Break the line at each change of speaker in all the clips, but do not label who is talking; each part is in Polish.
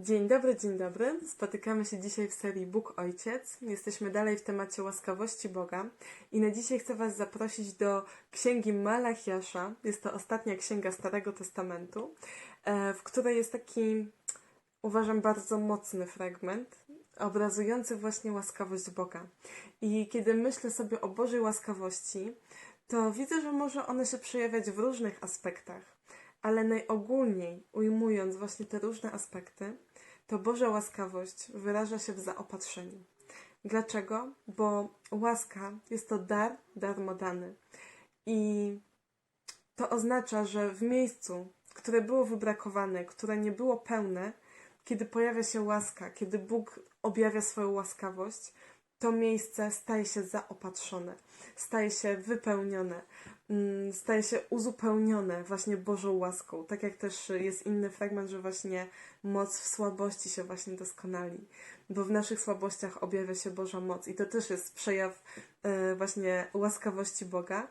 Dzień dobry, dzień dobry. Spotykamy się dzisiaj w serii Bóg Ojciec. Jesteśmy dalej w temacie łaskawości Boga i na dzisiaj chcę Was zaprosić do księgi Malachiasza. Jest to ostatnia księga Starego Testamentu, e, w której jest taki, uważam, bardzo mocny fragment obrazujący właśnie łaskawość Boga. I kiedy myślę sobie o Bożej łaskawości, to widzę, że może ona się przejawiać w różnych aspektach ale najogólniej ujmując właśnie te różne aspekty, to Boża łaskawość wyraża się w zaopatrzeniu. Dlaczego? Bo łaska jest to dar darmodany. I to oznacza, że w miejscu, które było wybrakowane, które nie było pełne, kiedy pojawia się łaska, kiedy Bóg objawia swoją łaskawość, to miejsce staje się zaopatrzone, staje się wypełnione, mm, staje się uzupełnione właśnie Bożą łaską. Tak jak też jest inny fragment, że właśnie moc w słabości się właśnie doskonali, bo w naszych słabościach objawia się Boża moc i to też jest przejaw e, właśnie łaskawości Boga.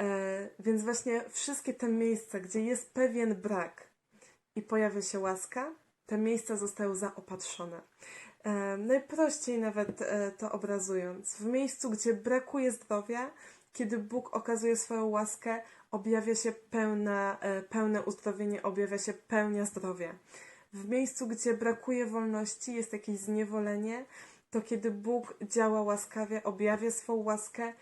E, więc właśnie wszystkie te miejsca, gdzie jest pewien brak i pojawia się łaska, te miejsca zostają zaopatrzone. E, Najprościej nawet e, to obrazując, w miejscu, gdzie brakuje zdrowia, kiedy Bóg okazuje swoją łaskę, objawia się pełna, e, pełne uzdrowienie, objawia się pełnia zdrowia. W miejscu, gdzie brakuje wolności, jest jakieś zniewolenie, to kiedy Bóg działa łaskawie, objawia swą łaskę,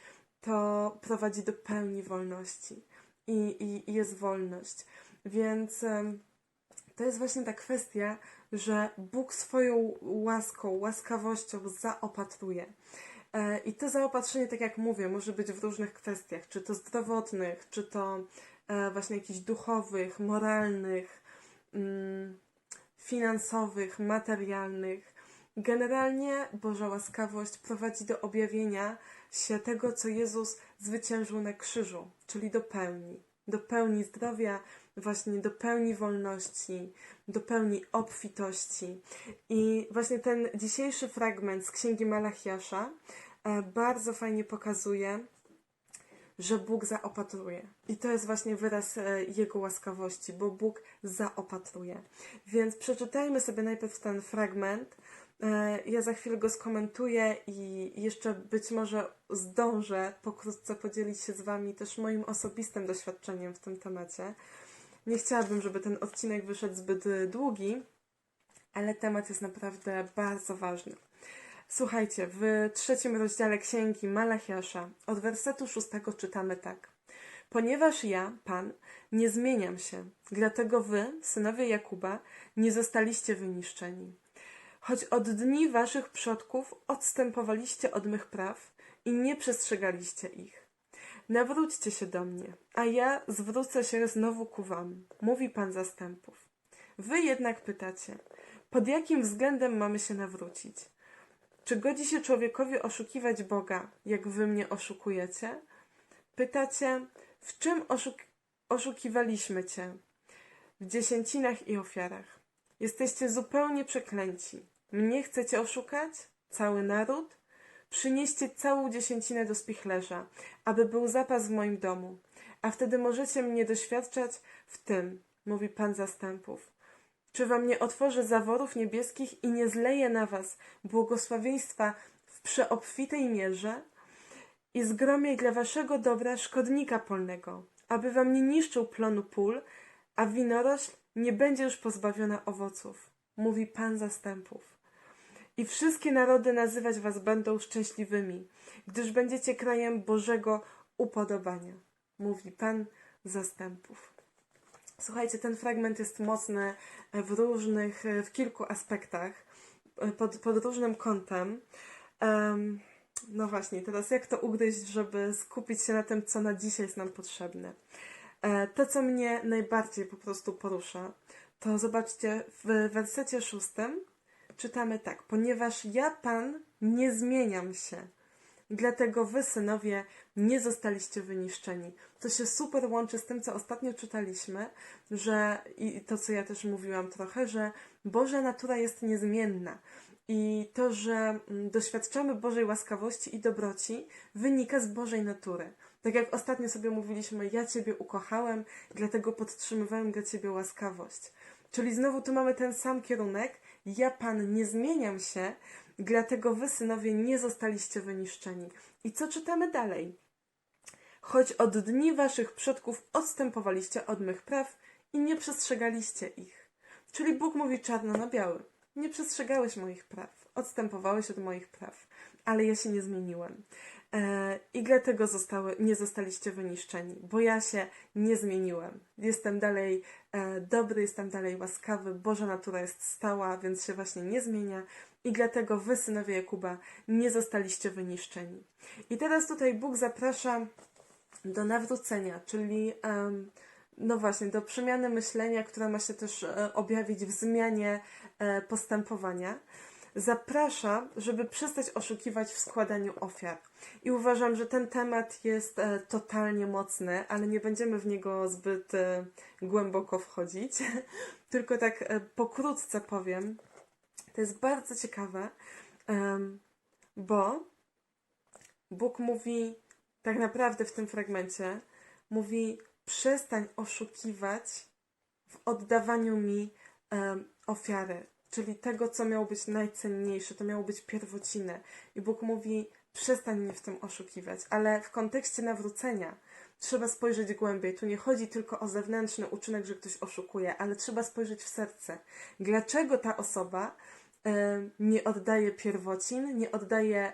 to prowadzi do pełni wolności i, i, i jest wolność. Więc to jest właśnie ta kwestia, że Bóg swoją łaską, łaskawością zaopatruje. E, I to zaopatrzenie, tak jak mówię, może być w różnych kwestiach, czy to zdrowotnych, czy to e, właśnie jakichś duchowych, moralnych, mm, finansowych, materialnych. Generalnie Boża łaskawość prowadzi do objawienia się tego, co Jezus zwyciężył na krzyżu, czyli do pełni. Do pełni zdrowia, właśnie do pełni wolności, do pełni obfitości. I właśnie ten dzisiejszy fragment z Księgi Malachiasza e, bardzo fajnie pokazuje, że Bóg zaopatruje. I to jest właśnie wyraz e, Jego łaskawości, bo Bóg zaopatruje. Więc przeczytajmy sobie najpierw ten fragment. E, Ja za chwilę go skomentuję i jeszcze być może zdążę pokrótce podzielić się z Wami też moim osobistym doświadczeniem w tym temacie. Nie chciałabym, żeby ten odcinek wyszedł zbyt e, długi, ale temat jest naprawdę bardzo ważny. Słuchajcie, w trzecim rozdziale księgi Malachiasza od wersetu szóstego czytamy tak. Ponieważ ja, Pan, nie zmieniam się, dlatego wy, synowie Jakuba, nie zostaliście wyniszczeni. Choć od dni waszych przodków odstępowaliście od mych praw i nie przestrzegaliście ich. Nawróćcie się do mnie, a ja zwrócę się znowu ku wam, mówi Pan zastępów. Wy jednak pytacie, pod jakim względem mamy się nawrócić? Czy godzi się człowiekowi oszukiwać Boga, jak wy mnie oszukujecie? Pytacie, w czym oszuk oszukiwaliśmy cię? W dziesięcinach i ofiarach. Jesteście zupełnie przeklęci. Mnie chcecie oszukać? Cały naród? Przynieście całą dziesięcinę do spichlerza, aby był zapas w moim domu, a wtedy możecie mnie doświadczać w tym, mówi Pan zastępów. Czy wam nie otworzę zaworów niebieskich i nie zleję na was błogosławieństwa w przeobfitej mierze? I zgromię dla waszego dobra szkodnika polnego, aby wam nie niszczył plonu pól, a winorośl nie będzie już pozbawiona owoców, mówi Pan zastępów. I wszystkie narody nazywać was będą szczęśliwymi, gdyż będziecie krajem Bożego upodobania, mówi Pan zastępów. Słuchajcie, ten fragment jest mocny w różnych, w kilku aspektach, pod, pod różnym kątem. Em, no właśnie, teraz jak to ugryźć, żeby skupić się na tym, co na dzisiaj jest nam potrzebne? E, To, co mnie najbardziej po prostu porusza, to zobaczcie, w wersecie szóstym czytamy tak, ponieważ ja, Pan, nie zmieniam się. Dlatego wy, synowie, nie zostaliście wyniszczeni. To się super łączy z tym, co ostatnio czytaliśmy, że i to, co ja też mówiłam trochę, że Boża natura jest niezmienna. I to, że mm, doświadczamy Bożej łaskawości i dobroci, wynika z Bożej natury. Tak jak ostatnio sobie mówiliśmy, ja Ciebie ukochałem, dlatego podtrzymywałem dla Ciebie łaskawość. Czyli znowu tu mamy ten sam kierunek. Ja, Pan, nie zmieniam się, dlatego wy, synowie, nie zostaliście wyniszczeni. I co czytamy dalej? Choć od dni waszych przodków odstępowaliście od mych praw i nie przestrzegaliście ich. Czyli Bóg mówi czarno na białym. Nie przestrzegałeś moich praw, odstępowałeś od moich praw, ale ja się nie zmieniłem. E, I dlatego zostały, nie zostaliście wyniszczeni, bo ja się nie zmieniłem. Jestem dalej e, dobry, jestem dalej łaskawy, Boża natura jest stała, więc się właśnie nie zmienia. I dlatego wy, synowie Jakuba, nie zostaliście wyniszczeni. I teraz tutaj Bóg zaprasza do nawrócenia, czyli no właśnie, do przemiany myślenia, która ma się też e, objawić w zmianie postępowania. Zaprasza, żeby przestać oszukiwać w składaniu ofiar. I uważam, że ten temat jest e, totalnie mocny, ale nie będziemy w niego zbyt e, głęboko wchodzić. Tylko tak e, pokrótce powiem. To jest bardzo ciekawe, bo Bóg mówi tak naprawdę w tym fragmencie, mówi przestań oszukiwać w oddawaniu mi ofiary, czyli tego, co miało być najcenniejsze, to miało być pierwocine. I Bóg mówi, przestań mnie w tym oszukiwać, ale w kontekście nawrócenia trzeba spojrzeć głębiej. Tu nie chodzi tylko o zewnętrzny uczynek, że ktoś oszukuje, ale trzeba spojrzeć w serce. Dlaczego ta osoba em, nie oddaje pierwocin, nie oddaje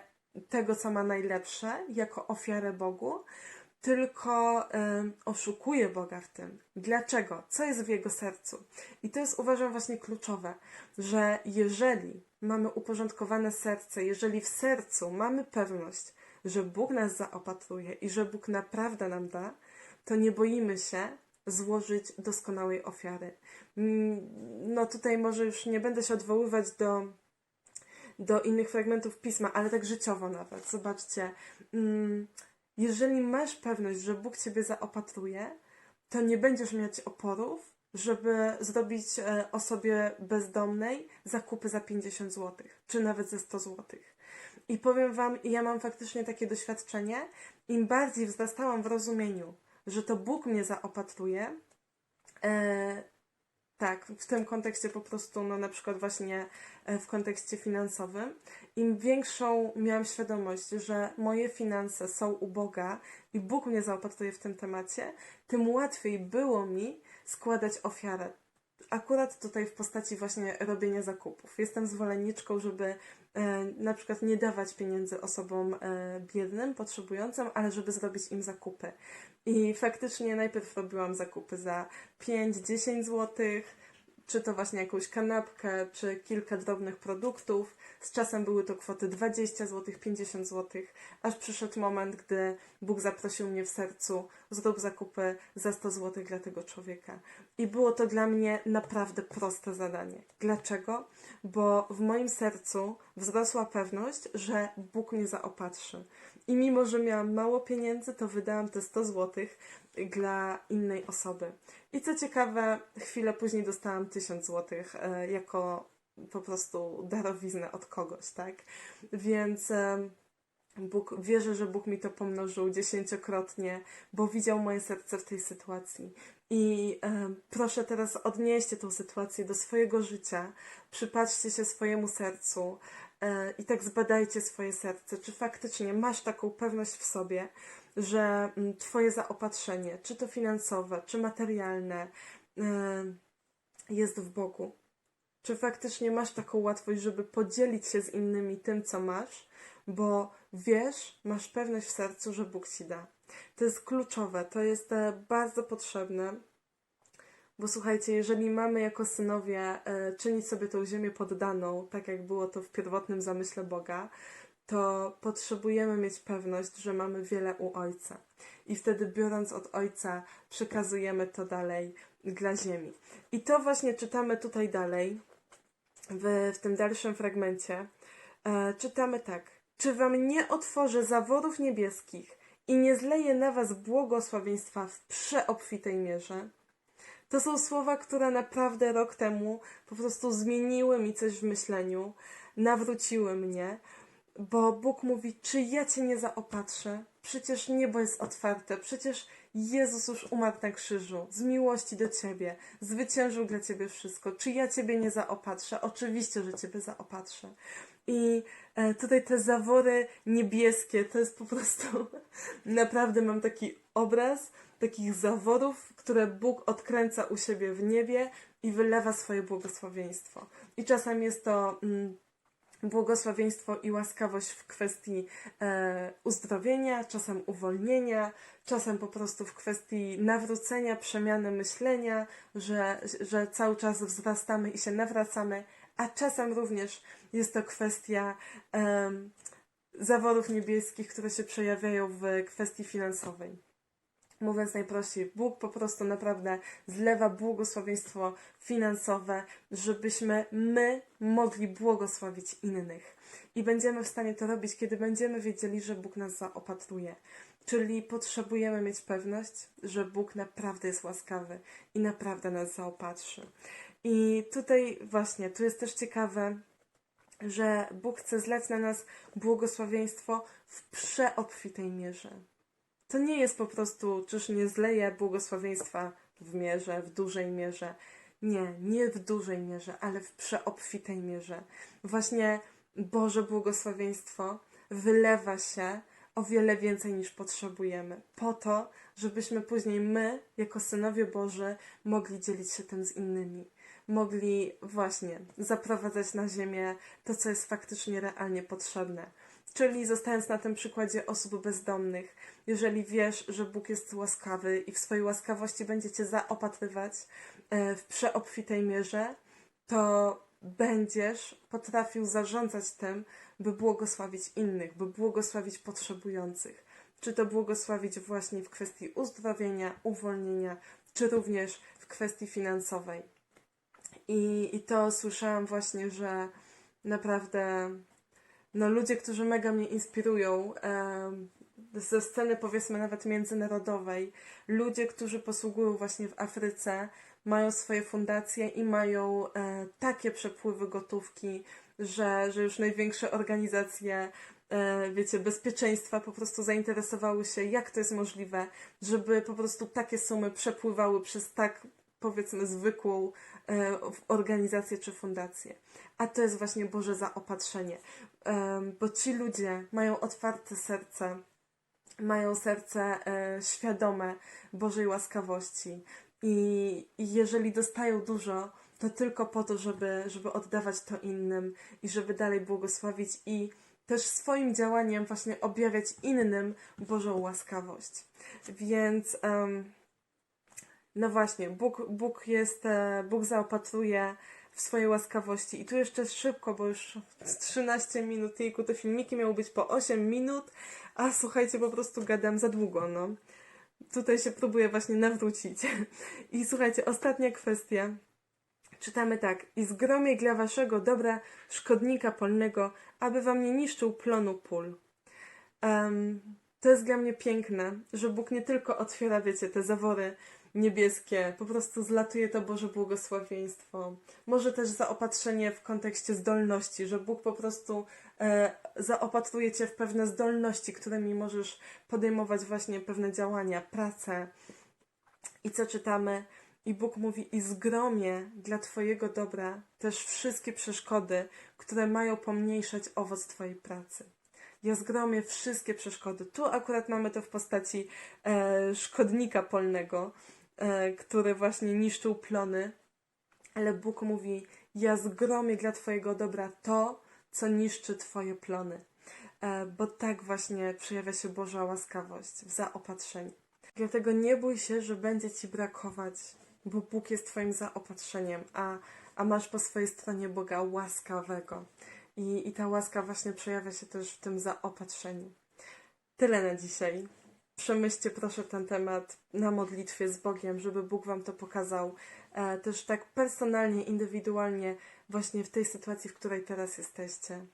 tego, co ma najlepsze, jako ofiarę Bogu, tylko oszukuje Boga w tym. Dlaczego? Co jest w jego sercu? I to jest, uważam, właśnie kluczowe, że jeżeli mamy uporządkowane serce, jeżeli w sercu mamy pewność, że Bóg nas zaopatruje i że Bóg naprawdę nam da, to nie boimy się złożyć doskonałej ofiary. Mm, No tutaj może już nie będę się odwoływać do do innych fragmentów pisma, ale tak życiowo nawet. Zobaczcie, mm, jeżeli masz pewność, że Bóg ciebie zaopatruje, to nie będziesz mieć oporów, żeby zrobić e, osobie bezdomnej zakupy za 50 zł, czy nawet za 100 zł. I powiem Wam, ja mam faktycznie takie doświadczenie, im bardziej wzrastałam w rozumieniu, że to Bóg mnie zaopatruje, e, tak, w tym kontekście po prostu, no na przykład właśnie e, w kontekście finansowym, im większą miałam świadomość, że moje finanse są u Boga i Bóg mnie zaopatruje w tym temacie, tym łatwiej było mi składać ofiarę. Akurat tutaj w postaci właśnie robienia zakupów. Jestem zwolenniczką, żeby na przykład nie dawać pieniędzy osobom e, biednym, potrzebującym, ale żeby zrobić im zakupy. I faktycznie najpierw robiłam zakupy za 5-10 złotych, czy to właśnie jakąś kanapkę, czy kilka drobnych produktów. Z czasem były to kwoty 20 zł, 50 zł, aż przyszedł moment, gdy Bóg zaprosił mnie w sercu, zrób zakupy za 100 zł dla tego człowieka. I było to dla mnie naprawdę proste zadanie. Dlaczego? Bo w moim sercu wzrosła pewność, że Bóg mnie zaopatrzy. I mimo, że miałam mało pieniędzy, to wydałam te 100 zł dla innej osoby. I co ciekawe, chwilę później dostałam 1000 zł e, jako po prostu darowiznę od kogoś, tak? Więc e, Bóg, wierzę, że Bóg mi to pomnożył dziesięciokrotnie, bo widział moje serce w tej sytuacji. I e, proszę teraz odnieście tą sytuację do swojego życia, przypatrzcie się swojemu sercu e, i tak zbadajcie swoje serce, czy faktycznie masz taką pewność w sobie, że mm, Twoje zaopatrzenie, czy to finansowe, czy materialne, e, jest w Bogu. Czy faktycznie masz taką łatwość, żeby podzielić się z innymi tym, co masz, bo wiesz, masz pewność w sercu, że Bóg ci da. To jest kluczowe, to jest e, bardzo potrzebne, bo słuchajcie, jeżeli mamy jako synowie e, czynić sobie tą ziemię poddaną, tak jak było to w pierwotnym zamyśle Boga, to potrzebujemy mieć pewność, że mamy wiele u Ojca. I wtedy, biorąc od Ojca, przekazujemy to dalej dla ziemi. I to właśnie czytamy tutaj dalej, w, w tym dalszym fragmencie. E, czytamy tak. Czy wam nie otworzę zaworów niebieskich i nie zleję na was błogosławieństwa w przeobfitej mierze? To są słowa, które naprawdę rok temu po prostu zmieniły mi coś w myśleniu, nawróciły mnie, bo Bóg mówi: Czy ja cię nie zaopatrzę? przecież niebo jest otwarte, przecież Jezus już umarł na krzyżu, z miłości do Ciebie, zwyciężył dla Ciebie wszystko. Czy ja Ciebie nie zaopatrzę? Oczywiście, że Ciebie zaopatrzę. I e, tutaj te zawory niebieskie, to jest po prostu, naprawdę mam taki obraz takich zaworów, które Bóg odkręca u siebie w niebie i wylewa swoje błogosławieństwo. I czasem jest to mm, błogosławieństwo i łaskawość w kwestii e, uzdrowienia, czasem uwolnienia, czasem po prostu w kwestii nawrócenia, przemiany myślenia, że, że cały czas wzrastamy i się nawracamy, a czasem również jest to kwestia em, zaworów niebieskich, które się przejawiają w kwestii finansowej. Mówiąc najprościej, Bóg po prostu naprawdę zlewa błogosławieństwo finansowe, żebyśmy my mogli błogosławić innych. I będziemy w stanie to robić, kiedy będziemy wiedzieli, że Bóg nas zaopatruje. Czyli potrzebujemy mieć pewność, że Bóg naprawdę jest łaskawy i naprawdę nas zaopatrzy. I tutaj właśnie, tu jest też ciekawe, że Bóg chce zlać na nas błogosławieństwo w przeobfitej mierze. To nie jest po prostu, czyż nie zleje błogosławieństwa w mierze, w dużej mierze. Nie, nie w dużej mierze, ale w przeobfitej mierze. Właśnie Boże błogosławieństwo wylewa się o wiele więcej niż potrzebujemy, po to, żebyśmy później my, jako synowie Boży, mogli dzielić się tym z innymi. Mogli właśnie zaprowadzać na ziemię to, co jest faktycznie realnie potrzebne. Czyli zostając na tym przykładzie osób bezdomnych, jeżeli wiesz, że Bóg jest łaskawy i w swojej łaskawości będzie cię zaopatrywać e, w przeobfitej mierze, to będziesz potrafił zarządzać tym, by błogosławić innych, by błogosławić potrzebujących. Czy to błogosławić właśnie w kwestii uzdrowienia, uwolnienia, czy również w kwestii finansowej. I, i to słyszałam właśnie, że naprawdę no, ludzie, którzy mega mnie inspirują, ze sceny powiedzmy nawet międzynarodowej, ludzie, którzy posługują właśnie w Afryce, mają swoje fundacje i mają e, takie przepływy gotówki, że, że już największe organizacje, e, wiecie, bezpieczeństwa po prostu zainteresowały się, jak to jest możliwe, żeby po prostu takie sumy przepływały przez tak, powiedzmy, zwykłą e, organizację czy fundację. A to jest właśnie Boże zaopatrzenie, Em, bo ci ludzie mają otwarte serce, mają serce e, świadome Bożej łaskawości. I, I jeżeli dostają dużo, to tylko po to, żeby, żeby oddawać to innym i żeby dalej błogosławić i też swoim działaniem właśnie objawiać innym Bożą łaskawość. Więc em, no właśnie, Bóg, Bóg jest, e, Bóg zaopatruje w swojej łaskawości. I tu jeszcze szybko, bo już 13 minut, te filmiki miały być po 8 minut, a słuchajcie, po prostu gadam za długo, no. Tutaj się próbuję właśnie nawrócić. I słuchajcie, ostatnia kwestia. Czytamy tak. I zgromię dla waszego dobra szkodnika polnego, aby wam nie niszczył plonu pól. Em, to jest dla mnie piękne, że Bóg nie tylko otwiera, wiecie, te zawory niebieskie, po prostu zlatuje to Boże błogosławieństwo. Może też zaopatrzenie w kontekście zdolności, że Bóg po prostu e, zaopatruje cię w pewne zdolności, którymi możesz podejmować właśnie pewne działania, pracę. I co czytamy? I Bóg mówi: I zgromię dla Twojego dobra też wszystkie przeszkody, które mają pomniejszać owoc Twojej pracy. Ja zgromię wszystkie przeszkody. Tu akurat mamy to w postaci e, szkodnika polnego, który właśnie niszczył plony, ale Bóg mówi: Ja zgromię dla Twojego dobra to, co niszczy Twoje plony. E, bo tak właśnie przejawia się Boża łaskawość w zaopatrzeniu. Dlatego nie bój się, że będzie Ci brakować, bo Bóg jest Twoim zaopatrzeniem, a, a masz po swojej stronie Boga łaskawego. I, I ta łaska właśnie przejawia się też w tym zaopatrzeniu. Tyle na dzisiaj. Przemyślcie proszę ten temat na modlitwie z Bogiem, żeby Bóg Wam to pokazał e, też tak personalnie, indywidualnie, właśnie w tej sytuacji, w której teraz jesteście.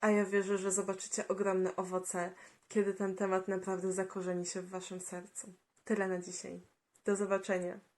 A ja wierzę, że zobaczycie ogromne owoce, kiedy ten temat naprawdę zakorzeni się w Waszym sercu. Tyle na dzisiaj. Do zobaczenia.